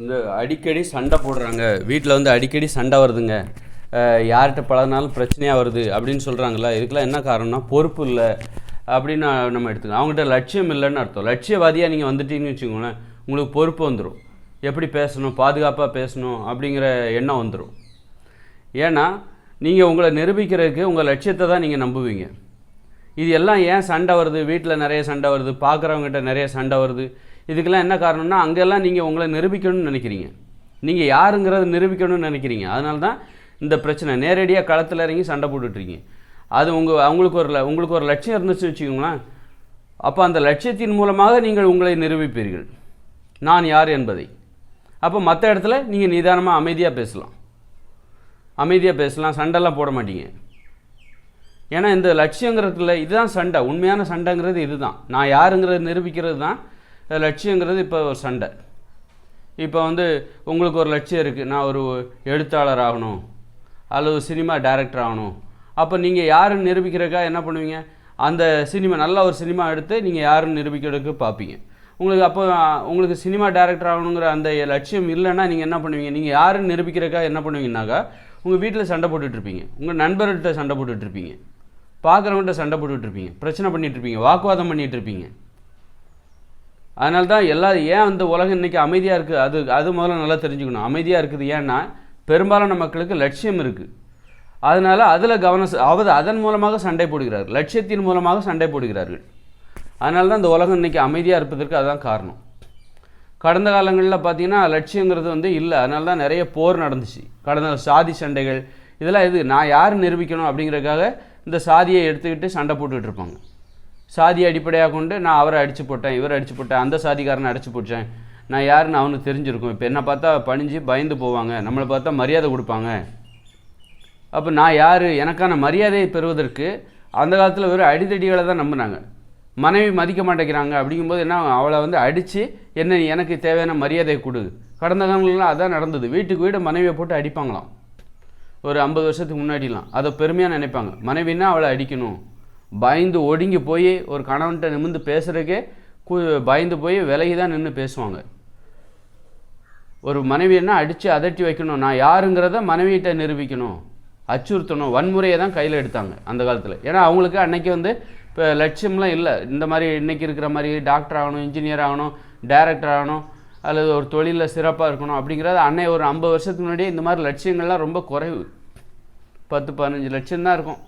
இந்த அடிக்கடி சண்டை போடுறாங்க. வீட்டில் வந்து அடிக்கடி சண்டை வருதுங்க. யார்கிட்ட பழகினாலும் பிரச்சனையாக வருது அப்படின்னு சொல்கிறாங்களா இதுக்கெல்லாம் என்ன காரணம்னா பொறுப்பு இல்லை அப்படின்னு நம்ம எடுத்துக்கலாம் அவங்ககிட்ட லட்சியம் இல்லைன்னு அர்த்தம். லட்சியவாதியாக நீங்கள் வந்துட்டீங்கன்னு வச்சுக்கோங்களேன் உங்களுக்கு பொறுப்பு வந்துடும் எப்படி பேசணும் பாதுகாப்பாக பேசணும் அப்படிங்கிற எண்ணம் வந்துடும் ஏன்னா நீங்கள் உங்களை நிரூபிக்கிறதுக்கு உங்கள் லட்சியத்தை தான் நீங்கள் நம்புவீங்க. இது எல்லாம் ஏன் சண்டை வருது? வீட்டில் நிறைய சண்டை வருது. பார்க்குறவங்ககிட்ட நிறைய சண்டை வருது. இதுக்கெல்லாம் என்ன காரணம்னா அங்கெல்லாம் நீங்கள் உங்களை நிரூபிக்கணும்னு நினைக்கிறீங்க. நீங்கள் யாருங்கிறத நிரூபிக்கணும்னு நினைக்கிறீங்க. அதனால தான் இந்த பிரச்சனை. நேரடியாக களத்தில் இறங்கி சண்டை போட்டுட்ருக்கீங்க அது உங்கள் அவங்களுக்கு ஒரு ல- உங்களுக்கு ஒரு லட்சியம் இருந்துச்சுன்னு வச்சுக்கோங்களேன். அப்போ அந்த லட்சியத்தின் மூலமாக நீங்கள் உங்களை நிரூபிப்பீர்கள். நான் யார் என்பதை. அப்போ மற்ற இடத்துல நீங்கள் நிதானமாக அமைதியாக பேசலாம். அமைதியாக பேசலாம். சண்டைலாம் போட மாட்டீங்க. ஏன்னா இந்த லட்சியங்கிறதுல இதுதான் சண்டை. உண்மையான சண்டைங்கிறது இதுதான். நான் யாருங்கிறத நிரூபிக்கிறது தான் லட்சியங்கிறது இப்போ ஒரு சண்டை. இப்போ வந்து உங்களுக்கு ஒரு லட்சியம் இருக்குது நான் ஒரு எழுத்தாளர் ஆகணும். அல்லது சினிமா டைரக்டர் ஆகணும். அப்போ நீங்கள் யாருன்னு நிரூபிக்கிறக்கா என்ன பண்ணுவீங்க? அந்த சினிமா நல்ல ஒரு சினிமா எடுத்து நீங்கள் யாருன்னு நிரூபிக்கிறதுக்கு பார்ப்பீங்க. உங்களுக்கு அப்போ உங்களுக்கு சினிமா டைரக்டர் ஆகணுங்கிற அந்த லட்சியம் இல்லைன்னா நீங்கள் என்ன பண்ணுவீங்க? நீங்கள் யாருன்னு நிரூபிக்கிறக்கா என்ன பண்ணுவீங்கன்னாக்கா உங்கள் வீட்டில் சண்டை போட்டுட்ருப்பீங்க உங்கள் நண்பர்கிட்ட சண்டை போட்டுட்ருப்பீங்க பார்க்குறவங்கள்ட்ட சண்டை போட்டுட்ருப்பீங்க பிரச்சனை பண்ணிகிட்ருப்பீங்க இருப்பீங்க. வாக்குவாதம் பண்ணிகிட்ருப்பீங்க இருப்பீங்க. அதனால தான் எல்லா ஏன் அந்த உலகம் இன்னைக்கு அமைதியாக இருக்குது அது அது முதல்ல நல்லா தெரிஞ்சுக்கணும். அமைதியாக இருக்குது ஏன்னா பெரும்பாலான மக்களுக்கு லட்சியம் இருக்குது அதனால் அதில் கவனம் அவது அதன் மூலமாக சண்டை போடுகிறார்கள் லட்சியத்தின் மூலமாக சண்டை போடுகிறார்கள். அதனால தான் இந்த உலகம் இன்னைக்கு அமைதியாக இருப்பதற்கு அதுதான் காரணம். கடந்த காலங்களில் பார்த்தீங்கன்னா லட்சியங்கிறது வந்து இல்லை. அதனால தான் நிறைய போர் நடந்துச்சு. கடந்த சாதி சண்டைகள் இதெல்லாம் இது நான் யார் நிரூபிக்கணும் அப்படிங்கிறதுக்காக இந்த சாதியை எடுத்துக்கிட்டு சண்டை போட்டுக்கிட்டு இருப்பாங்க. சாதியை அடிப்படையாக கொண்டு நான் அவரை அடிச்சு போட்டேன் இவரை அடிச்சு போட்டேன் அந்த சாதிக்காரனை அடிச்சு போட்டேன். நான் யாருன்னு அவனுக்கு தெரிஞ்சிருக்கும். இப்போ என்ன பார்த்தா பணிஞ்சு பயந்து போவாங்க. நம்மளை பார்த்தா மரியாதை கொடுப்பாங்க. அப்போ நான் யார்? எனக்கான மரியாதையை பெறுவதற்கு அந்த காலத்தில் வெறும் அடிதடிகளை தான் நம்பினாங்க. மனைவி மதிக்க மாட்டேங்கிறாங்க அப்படிங்கும்போது என்ன அவளை வந்து அடித்து என்ன எனக்கு தேவையான மரியாதையை கொடு. கடந்த காலங்களெலாம் அதான் நடந்தது. வீட்டுக்கு வீடு மனைவியை போட்டு அடிப்பாங்களாம். ஒரு ஐம்பது வருஷத்துக்கு முன்னாடிலாம். அதை பெருமையாக நினைப்பாங்க. மனைவின்னா அவளை அடிக்கணும். பயந்து ஒடுங்கி போய் ஒரு கணவன்கிட்ட நிமிர்ந்து பேசுகிறதுக்கே கு பயந்து போய் விலகி தான் நின்று பேசுவாங்க. ஒரு மனைவியன்னா அடித்து அதட்டி வைக்கணும் நான் யாருங்கிறத மனைவியிட்ட நிரூபிக்கணும் அச்சுறுத்தணும் வன்முறையை தான் கையில் எடுத்தாங்க அந்த காலத்தில். ஏன்னா அவங்களுக்கு அன்னைக்கு வந்து இப்போ லட்சியம்லாம் இல்லை. இந்த மாதிரி இன்னைக்கு இருக்கிற மாதிரி டாக்டர் ஆகணும் இன்ஜினியர் ஆகணும் டைரக்டர் ஆகணும் அல்லது ஒரு தொழிலில் சிறப்பாக இருக்கணும் அப்படிங்கிறது அன்னை ஒரு ஐம்பது வருஷத்துக்கு முன்னாடியே இந்த மாதிரி லட்சியங்கள்லாம் ரொம்ப குறைவு. பத்து பதினஞ்சு லட்சம் தான் இருக்கும்.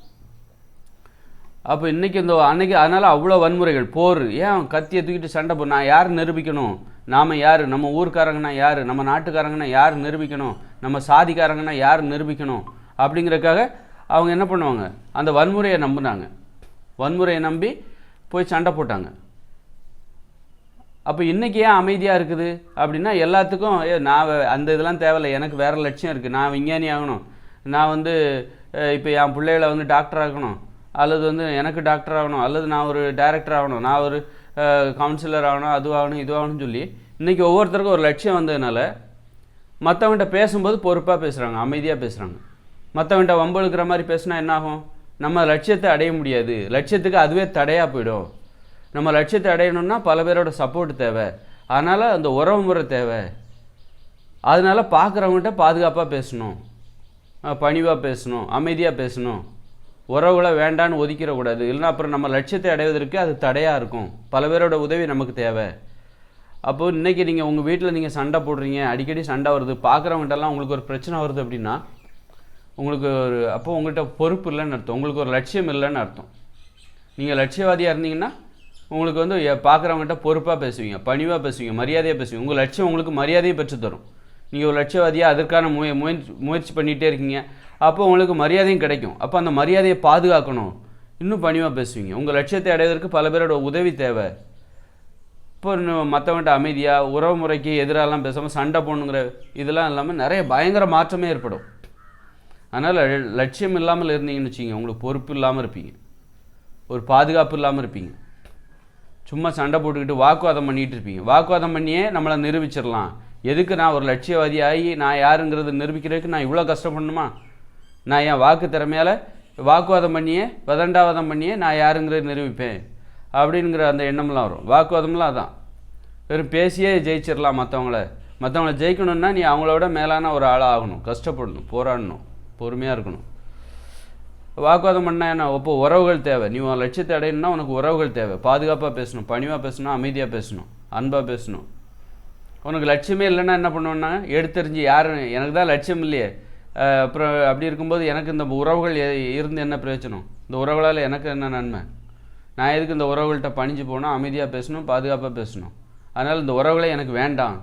அப்போ இன்றைக்கி இந்த அன்னைக்கு அதனால் அவ்வளோ வன்முறைகள் போர். ஏன் கத்தியை தூக்கிட்டு சண்டை போ நான் யார் நிரூபிக்கணும்? நாம் யார்? நம்ம ஊர்க்காரங்கன்னா யார்? நம்ம நாட்டுக்காரங்கன்னா யார் நிரூபிக்கணும்? நம்ம சாதிக்காரங்கன்னா யார் நிரூபிக்கணும்? அப்படிங்கிறக்காக அவங்க என்ன பண்ணுவாங்க? அந்த வன்முறையை நம்பினாங்க. வன்முறையை நம்பி போய் சண்டை போட்டாங்க. அப்போ இன்றைக்கி ஏன் அமைதியாக இருக்குது? அப்படின்னா எல்லாத்துக்கும் ஏ நான் அந்த இதெல்லாம் தேவையில்லை. எனக்கு வேறு லட்சியம் இருக்குது நான் விஞ்ஞானி ஆகணும். நான் வந்து இப்போ என் பிள்ளைகளை வந்து டாக்டர் ஆகணும் அல்லது வந்து எனக்கு டாக்டர் ஆகணும் அல்லது நான் ஒரு டைரக்டர் ஆகணும் நான் ஒரு கவுன்சிலர் ஆகணும் அது ஆகணும் இது ஆகணும்னு சொல்லி இன்றைக்கி ஒவ்வொருத்தருக்கும் ஒரு லட்சியம் வந்ததுனால மற்றவன்கிட்ட பேசும்போது பொறுப்பாக பேசுகிறாங்க அமைதியாக பேசுகிறாங்க மற்றவன்கிட்ட வம்பழுக்கிற மாதிரி பேசினா என்ன ஆகும் நம்ம லட்சியத்தை அடைய முடியாது. லட்சியத்துக்கு அதுவே தடையாக போயிடும். நம்ம லட்சியத்தை அடையணும்னா பல பேரோட சப்போர்ட் தேவை. அதனால் அந்த உறவு முறை தேவை. அதனால் பார்க்குறவங்ககிட்ட பாதுகாப்பாக பேசணும். பணிவாக பேசணும் அமைதியாக பேசணும். உறவுகளை வேண்டான்னு ஒதுக்கிடக்கூடாது இல்லைன்னா அப்புறம் நம்ம லட்சியத்தை அடைவதற்கு அது தடையாக இருக்கும். பல பேரோட உதவி நமக்கு தேவை. அப்போது இன்றைக்கி நீங்கள் உங்கள் வீட்டில் நீங்கள் சண்டை போடுறீங்க அடிக்கடி சண்டை வருது பார்க்குறவங்ககிட்டலாம் உங்களுக்கு ஒரு பிரச்சனை வருது அப்படின்னா உங்களுக்கு ஒரு அப்போ உங்கள்கிட்ட பொறுப்பு இல்லைன்னு அர்த்தம். உங்களுக்கு ஒரு லட்சியம் இல்லைன்னு அர்த்தம். நீங்கள் லட்சியவாதியாக இருந்தீங்கன்னா உங்களுக்கு வந்து பார்க்குறவங்ககிட்ட பொறுப்பாக பேசுவீங்க பணிவாக பேசுவீங்க மரியாதையாக பேசுவீங்க. உங்கள் லட்சியம் உங்களுக்கு மரியாதையை பெற்று தரும் நீங்கள் ஒரு லட்சியவாதியாக அதற்கான முய முயற்சி முயற்சி பண்ணிகிட்டே இருக்கீங்க. அப்போ உங்களுக்கு மரியாதையும் கிடைக்கும். அப்போ அந்த மரியாதையை பாதுகாக்கணும். இன்னும் பணிவாக பேசுவீங்க. உங்கள் லட்சியத்தை அடைவதற்கு பல பேரோட உதவி தேவை. இப்போ மற்றவன்ட்ட அமைதியாக உறவு முறைக்கு எதிராலாம் பேசாமல் சண்டை போடணுங்கிற இதெல்லாம் இல்லாமல் நிறைய பயங்கர மாற்றமே ஏற்படும். அதனால் லட்சியம் இல்லாமல் இருந்தீங்கன்னு வச்சுங்க உங்களுக்கு பொறுப்பு இல்லாமல் இருப்பீங்க. ஒரு பாதுகாப்பு இல்லாமல் இருப்பீங்க. சும்மா சண்டை போட்டுக்கிட்டு வாக்குவாதம் பண்ணிகிட்டு இருப்பீங்க. வாக்குவாதம் பண்ணியே நம்மளை நிரூபிச்சிடலாம். எதுக்கு நான் ஒரு லட்சியவாதி ஆகி நான் யாருங்கிறது நிரூபிக்கிறதுக்கு நான் இவ்வளோ கஷ்டப்படணுமா? நான் என் வாக்கு திறமையால் வாக்குவாதம் பண்ணியே பதண்டாவாதம் பண்ணியே நான் யாருங்கிறத நிரூபிப்பேன். அப்படிங்கிற அந்த எண்ணம்லாம் வரும். வாக்குவாதம்லாம் அதான். வெறும் பேசியே ஜெயிச்சிடலாம் மற்றவங்கள மற்றவங்கள ஜெயிக்கணும்னா நீ அவங்களோட மேலான ஒரு ஆளாக ஆகணும். கஷ்டப்படணும் போராடணும் பொறுமையாக இருக்கணும். வாக்குவாதம் பண்ணால் என்ன? இப்போ உறவுகள் தேவை. நீ உன் லட்சியத்தை அடையணும்னா உனக்கு உறவுகள் தேவை. பாதுகாப்பாக பேசணும் பணிவாக பேசணும் அமைதியாக பேசணும் அன்பாக பேசணும். உனக்கு லட்சியமே இல்லைன்னா என்ன பண்ணுவேன்னா எடுத்தெறிஞ்சு யார்? எனக்கு தான் லட்சியம் இல்லையே. அப்புறம் அப்படி இருக்கும்போது எனக்கு இந்த உறவுகள் இருந்து என்ன பிரயோஜனம்? இந்த உறவுகளால் எனக்கு என்ன நன்மை? நான் எதுக்கு இந்த உறவுகள்கிட்ட பணிஞ்சு போகணும் அமைதியாக பேசணும் பாதுகாப்பாக பேசணும்? அதனால் இந்த உறவுகளே எனக்கு வேண்டாம்.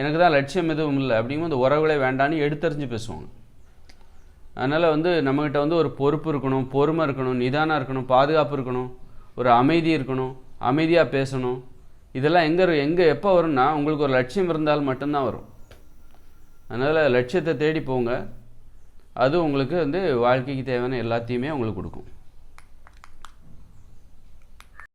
எனக்கு தான் லட்சியம் எதுவும் இல்லை அப்படிங்கும்போது இந்த உறவுகளே வேண்டான்னு எடுத்தறிஞ்சு பேசுவாங்க. அதனால் வந்து நம்மக்கிட்ட வந்து ஒரு பொறுப்பு இருக்கணும் பொறுமை இருக்கணும் நிதானம் இருக்கணும் பாதுகாப்பு இருக்கணும் ஒரு அமைதி இருக்கணும் அமைதியாக பேசணும். இதெல்லாம் எங்கே எங்கே எப்போ வரும்னா உங்களுக்கு ஒரு லட்சியம் இருந்தால் மட்டும்தான் வரும். அதனால் லட்சியத்தை தேடி போங்க. அது உங்களுக்கு வந்து வாழ்க்கைக்கு தேவையான எல்லாத்தையுமே உங்களுக்கு கொடுக்கும்.